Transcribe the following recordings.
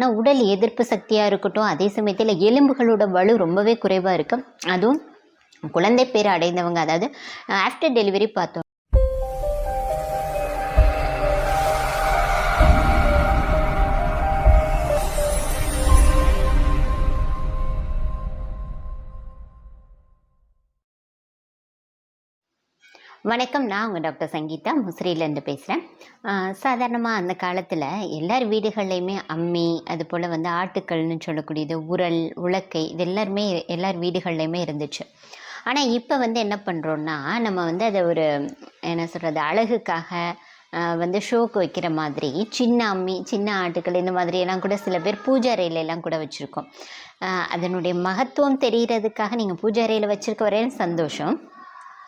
வகையான உடல் எதிர்ப்பு சக்தியாக இருக்கட்டும் அதே சமயத்தில் எலும்புகளோட வலு ரொம்பவே குறைவாக இருக்கும் அதுவும் குழந்தை பேர் அடைந்தவங்க அதாவது ஆஃப்டர் டெலிவரி பார்த்தோம். வணக்கம் நான் உங்கள் டாக்டர் சங்கீதா முசிறியிலேருந்து பேசுகிறேன் சாதாரணமாக அந்த காலத்தில் எல்லார் வீடுகள்லையுமே அம்மி அது போல் வந்து ஆட்டுக்கல்னு சொல்லக்கூடியது உரல் உலக்கை இது எல்லாருமே எல்லார் வீடுகள்லையுமே இருந்துச்சு. ஆனால் இப்போ வந்து என்ன பண்ணுறோன்னா நம்ம வந்து அதை ஒரு என்ன சொல்கிறது அழகுக்காக வந்து ஷோக்கு வைக்கிற மாதிரி சின்ன அம்மி சின்ன ஆட்டுக்கள் இந்த மாதிரி எல்லாம் கூட சில பேர் பூஜை எல்லாம் கூட வச்சுருக்கோம். அதனுடைய மகத்துவம் தெரிகிறதுக்காக நீங்கள் பூஜை அறையில் வச்சுருக்க வரையும் சந்தோஷம்.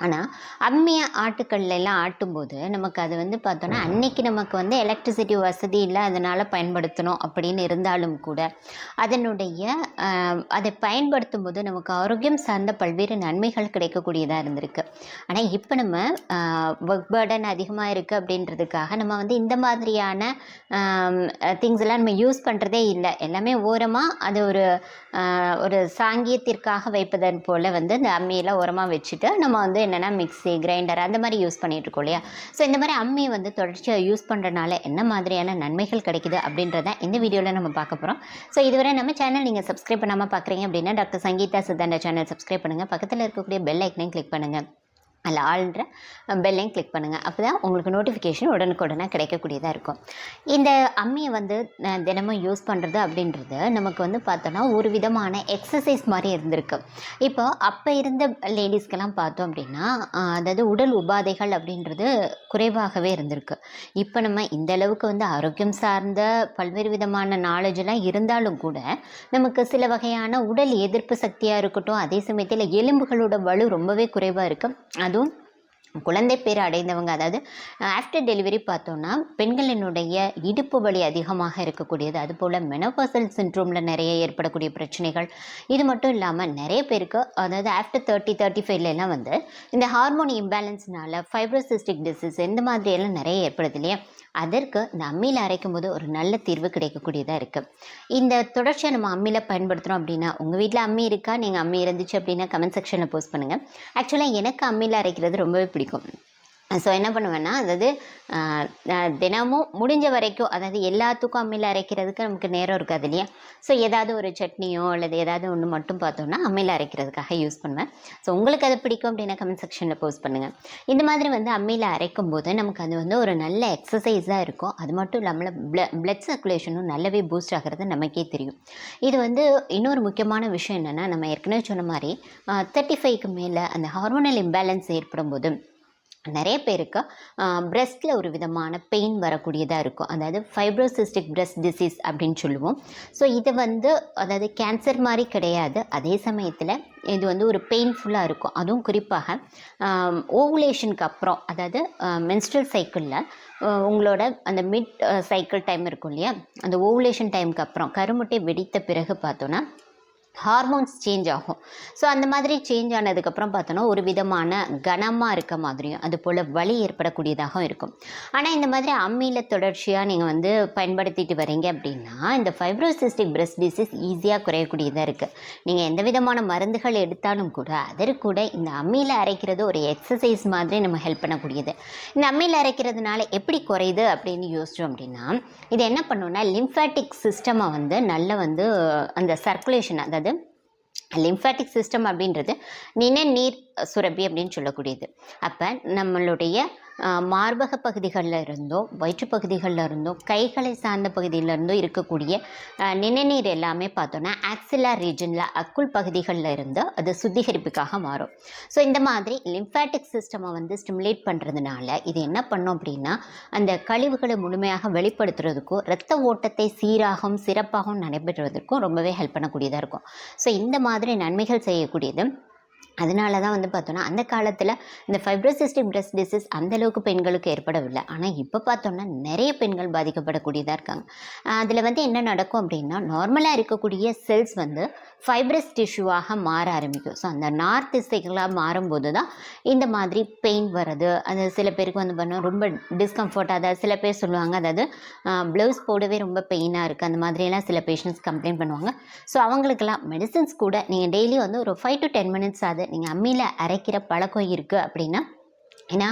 ஆனால் அம்மியை ஆட்டுக்கல்ல எல்லாம் ஆட்டும்போது நமக்கு அது வந்து பார்த்தோன்னா அன்னைக்கு நமக்கு வந்து எலக்ட்ரிசிட்டி வசதி இல்லை அதனால் பயன்படுத்தணும் அப்படின்னு இருந்தாலும் கூட அதனுடைய அதை பயன்படுத்தும் போது நமக்கு ஆரோக்கியம் சார்ந்த பல்வேறு நன்மைகள் கிடைக்கக்கூடியதாக இருந்திருக்கு. ஆனால் இப்போ நம்ம ஒர்க் பேர்டன் அதிகமாக இருக்குது அப்படின்றதுக்காக நம்ம வந்து இந்த மாதிரியான திங்ஸ் எல்லாம் நம்ம யூஸ் பண்ணுறதே இல்லை. எல்லாமே ஓரமாக அது ஒரு ஒரு சாங்கியத்திற்காக வைப்பதன் போல் வந்து இந்த அம்மியெல்லாம் ஓரமாக வச்சுட்டு நம்ம வந்து என்னென்னா மிக்ஸி கிரைண்டர் அந்த மாதிரி யூஸ் பண்ணிட்டு இருக்கோம் இல்லையா? ஸோ இந்த மாதிரி அம்மி வந்து தொடர்ச்சியாக யூஸ் பண்ணுறனால என்ன மாதிரியான நன்மைகள் கிடைக்குது அப்படின்றத இந்த வீடியோவில் நம்ம பார்க்க போகிறோம் ஸோ இதுவரை நம்ம சேனல் நீங்கள் சப்ஸ்கிரைப் பண்ணாமல் பார்க்குறீங்க அப்படின்னா டாக்டர் சங்கீதா சித்தாண்ட சேனல் சப்ஸ்கிரைப் பண்ணுங்கள் பக்கத்தில் இருக்கக்கூடிய பெல் ஐக்கனையும் கிளிக் பண்ணுங்கள் அதில் ஆள்ன்ற பெல்லையும் கிளிக் பண்ணுங்கள் அப்போ தான் உங்களுக்கு நோட்டிஃபிகேஷன் உடனுக்குடனே கிடைக்கக்கூடியதாக இருக்கும். இந்த அம்மியை வந்து தினமும் யூஸ் பண்ணுறது அப்படின்றது நமக்கு வந்து பார்த்தோன்னா ஒரு விதமான எக்ஸசைஸ் மாதிரி இருந்திருக்கு. இப்போ அப்போ இருந்த லேடிஸ்க்கெல்லாம் பார்த்தோம் அப்படின்னா அதாவது உடல் உபாதைகள் அப்படின்றது குறைவாகவே இருந்திருக்கு. இப்போ நம்ம இந்த அளவுக்கு வந்து ஆரோக்கியம் சார்ந்த பல்வேறு விதமான நாலேஜெல்லாம் இருந்தாலும் கூட நமக்கு சில வகையான உடல் எதிர்ப்பு சக்தியாக இருக்கட்டும் அதே சமயத்தில் எலும்புகளோட வலு ரொம்பவே குறைவாக இருக்குது அதுவும் குழந்தை பேர் அடைந்தவங்க அதாவது ஆஃப்டர் டெலிவரி பார்த்தோன்னா பெண்களினுடைய இடுப்பு வலி அதிகமாக இருக்கக்கூடியது. அதுபோல் மெனோபாசல் சின்ட்ரோமில் நிறைய ஏற்படக்கூடிய பிரச்சனைகள். இது மட்டும் இல்லாமல் நிறைய பேருக்கு அதாவது ஆஃப்டர் தேர்ட்டி தேர்ட்டி ஃபைவ்லாம் வந்து இந்த ஹார்மோன் இம்பேலன்ஸ்னால ஃபைப்ரோசிஸ்டிக் டிசீஸ் இந்த மாதிரியெல்லாம் நிறைய ஏற்படுது இல்லையா? அதற்கு இந்த அம்மியில் அரைக்கும் போது ஒரு நல்ல தீர்வு கிடைக்கக்கூடியதாக இருக்குது இந்த தொடர்ச்சியை நம்ம அம்மியில் பயன்படுத்துகிறோம் அப்படின்னா உங்கள் வீட்டில் அம்மி இருக்கா? நீங்கள் அம்மி இருந்துச்சு அப்படின்னா கமெண்ட் செக்ஷனில் போஸ்ட் பண்ணுங்கள் ஆக்சுவலாக எனக்கு அம்மியில் அரைக்கிறது ரொம்பவே பிடிக்கும். ஸோ என்ன பண்ணுவேன்னா அதாவது தினமும் முடிஞ்ச வரைக்கும் அதாவது எல்லாத்துக்கும் அம்மியில் அரைக்கிறதுக்கு நமக்கு நேரம் இருக்காது இல்லையா? ஸோ ஏதாவது ஒரு சட்னியோ அல்லது ஏதாவது ஒன்று மட்டும் பார்த்தோம்னா அம்மியில் அரைக்கிறதுக்காக யூஸ் பண்ணுவேன். ஸோ உங்களுக்கு அது பிடிக்கும் அப்படின்னா கமெண்ட் செக்ஷனில் போஸ்ட் பண்ணுங்கள் இந்த மாதிரி வந்து அம்மியில் அரைக்கும் போது நமக்கு அது வந்து ஒரு நல்ல எக்ஸசைஸாக இருக்கும். அது மட்டும் இல்லாமல் ப்ள பிளட் சர்க்குலேஷனும் நல்லாவே பூஸ்ட் ஆகிறது நமக்கே தெரியும். இது வந்து இன்னொரு முக்கியமான விஷயம் என்னென்னா நம்ம ஏற்கனவே சொன்ன மாதிரி தேர்ட்டி ஃபைவ்க்கு மேலே அந்த ஹார்மோனல் இம்பேலன்ஸ் ஏற்படும் போது நிறைய பேருக்கு பிரெஸ்ட்டில் ஒரு விதமான பெயின் வரக்கூடியதாக இருக்கும். அதாவது ஃபைப்ரோசிஸ்டிக் breast டிசீஸ் அப்படின்னு சொல்லுவோம். ஸோ இது வந்து அதாவது கேன்சர் மாதிரி கிடையாது. அதே சமயத்தில் இது வந்து ஒரு பெயின்ஃபுல்லாக இருக்கும். அதுவும் குறிப்பாக ஓவுலேஷனுக்கு அப்புறம் அதாவது மென்ஸ்ட்ரல் சைக்கிளில் உங்களோட அந்த மிட் சைக்கிள் டைம் இருக்கும் இல்லையா? அந்த ஓவுலேஷன் டைமுக்கு அப்புறம் கருமுட்டை வெடித்த பிறகு பார்த்தோன்னா ஹார்மோன்ஸ் சேஞ்ச் ஆகும். ஸோ அந்த மாதிரி சேஞ்ச் ஆனதுக்கப்புறம் பார்த்தோன்னா ஒரு விதமான கனமாக இருக்க மாதிரியும் அது போல் வலி ஏற்படக்கூடியதாகவும் இருக்கும். ஆனால் இந்த மாதிரி அம்மியில் தொடர்ச்சியாக நீங்கள் வந்து பயன்படுத்திட்டு வரீங்க அப்படின்னா இந்த ஃபைப்ரோசிஸ்டிக் breast டிசீஸ் ஈஸியாக குறையக்கூடியதாக இருக்குது நீங்கள் எந்த விதமான மருந்துகள் எடுத்தாலும் கூட அதற்கு கூட இந்த அம்மியில் அரைக்கிறது ஒரு எக்ஸசைஸ் மாதிரி நம்ம ஹெல்ப் பண்ணக்கூடியது. இந்த அம்மியில் அரைக்கிறதுனால எப்படி குறையுது அப்படின்னு யோசிச்சோம் அப்படின்னா இது என்ன பண்ணுன்னா லிம்ஃபேட்டிக் சிஸ்டமாக வந்து நல்ல வந்து அந்த சர்க்குலேஷன் அதாவது லிம்ஃபேட்டிக் சிஸ்டம் அப்படின்றது நிணநீர் சுரப்பி அப்படின்னு சொல்லக்கூடியது. அப்போ நம்மளுடைய மார்பக பகுதிகளில் இருந்தோ வயிற்று பகுதிகளில் இருந்தோ கைகளை சார்ந்த பகுதியிலிருந்தோ இருக்கக்கூடிய ஆஹ், நிணநீர் எல்லாமே பார்த்தோன்னா ஆக்சிலா ரீஜனில் அக்குள் பகுதிகளில் இருந்து அது சுத்திகரிப்புக்காக மாறும். ஸோ இந்த மாதிரி லிம்ஃபேட்டிக் சிஸ்டமை வந்து ஸ்டிமுலேட் பண்ணுறதுனால இது என்ன பண்ணோம் அப்படின்னா அந்த கழிவுகளை முழுமையாக வெளிப்படுத்துறதுக்கும் இரத்த ஓட்டத்தை சீராகவும் சிறப்பாகவும் நடைபெறுவதற்கும் ரொம்பவே ஹெல்ப் பண்ணக்கூடியதாக இருக்கும். ஸோ இந்த மாதிரி நன்மைகள் செய்யக்கூடியது அதனால தான் வந்து பார்த்தோன்னா அந்த காலத்தில் இந்த ஃபைப்ரோசிஸ்டிக் பிரஸ்ட் டிசீஸ் அந்தளவுக்கு பெண்களுக்கு ஏற்படவில்லை. ஆனால் இப்போ பார்த்தோன்னா நிறைய பெண்கள் பாதிக்கப்படக்கூடியதாக இருக்காங்க. அதில் வந்து என்ன நடக்கும் அப்படின்னா நார்மலாக இருக்கக்கூடிய செல்ஸ் வந்து ஃபைப்ரஸ் டிஷ்யூவாக மாற ஆரம்பிக்கும். ஸோ அந்த நார் திசைகளாக மாறும்போது தான் இந்த மாதிரி பெயின் வர்றது. அது சில பேருக்கு வந்து பண்ண ரொம்ப டிஸ்கம்ஃபர்ட் அதாவது சில பேர் சொல்லுவாங்க. அதாவது ப்ளவுஸ் போடவே ரொம்ப பெயினாக இருக்குது அந்த மாதிரியெல்லாம் சில பேஷண்ட்ஸ் கம்ப்ளைண்ட் பண்ணுவாங்க. ஸோ அவங்களுக்கெல்லாம் மெடிசன்ஸ் கூட நீங்கள் டெய்லி வந்து ஒரு ஃபைவ் டு டென் மினிட்ஸ் கூடாது நீங்கள் அம்மியில் அரைக்கிற பழக்கம் இருக்குது அப்படின்னா ஏன்னா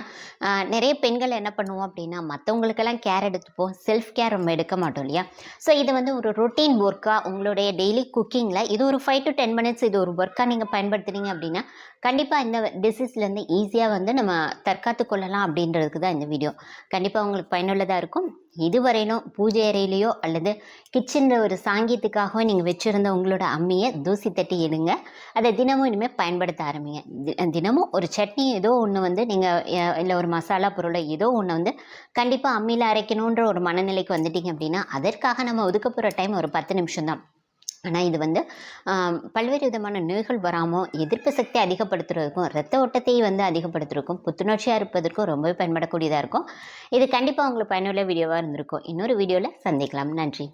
நிறைய பெண்கள் என்ன பண்ணுவோம் அப்படின்னா மற்றவங்களுக்கெல்லாம் கேர் எடுத்துப்போம். செல்ஃப் கேர் நம்ம எடுக்க மாட்டோம் இல்லையா? ஸோ இது வந்து ஒரு ரொட்டீன் ஒர்க்காக உங்களுடைய டெய்லி குக்கிங்கில் இது ஒரு ஃபைவ் டு டென் மினிட்ஸ் இது ஒரு ஒர்க்காக நீங்கள் பயன்படுத்துனீங்க அப்படின்னா கண்டிப்பாக இந்த டிசீஸ்லேருந்து ஈஸியாக வந்து நம்ம தற்காத்து கொள்ளலாம் அப்படின்றதுக்கு தான் இந்த வீடியோ கண்டிப்பாக உங்களுக்கு பயனுள்ளதாக இருக்கும். இதுவரையிலும் பூஜை அறையிலையோ அல்லது கிச்சனில் ஒரு சாங்கியத்துக்காகவோ நீங்கள் வச்சுருந்த உங்களோட அம்மியை தூசி தட்டி எடுங்க. அதை தினமும் இனிமேல் பயன்படுத்த ஆரம்பிங்க. தி- தினமும் ஒரு சட்னி ஏதோ ஒன்று வந்து நீங்கள் இல்லை ஒரு மசாலா பொருளை ஏதோ ஒன்று வந்து கண்டிப்பாக அம்மியில் அரைக்கணுன்ற ஒரு மனநிலைக்கு வந்துட்டீங்க அப்படின்னா அதற்காக நம்ம ஒதுக்கப்போகிற டைம் ஒரு பத்து நிமிஷம் தான் ஆனால் இது வந்து பல்வேறு விதமான நோய்கள் வராமல் எதிர்ப்பு சக்தி அதிகப்படுத்துறதுக்கும் ரத்த ஓட்டத்தை வந்து அதிகப்படுத்துறதுக்கும் புத்துணர்ச்சியாக இருப்பதற்கும் ரொம்பவே பயன்படக்கூடியதாக இருக்கும். இது கண்டிப்பாக உங்களுக்கு பயனுள்ள வீடியோவாக இருந்திருக்கும். இன்னொரு வீடியோவில் சந்திக்கலாம். நன்றி.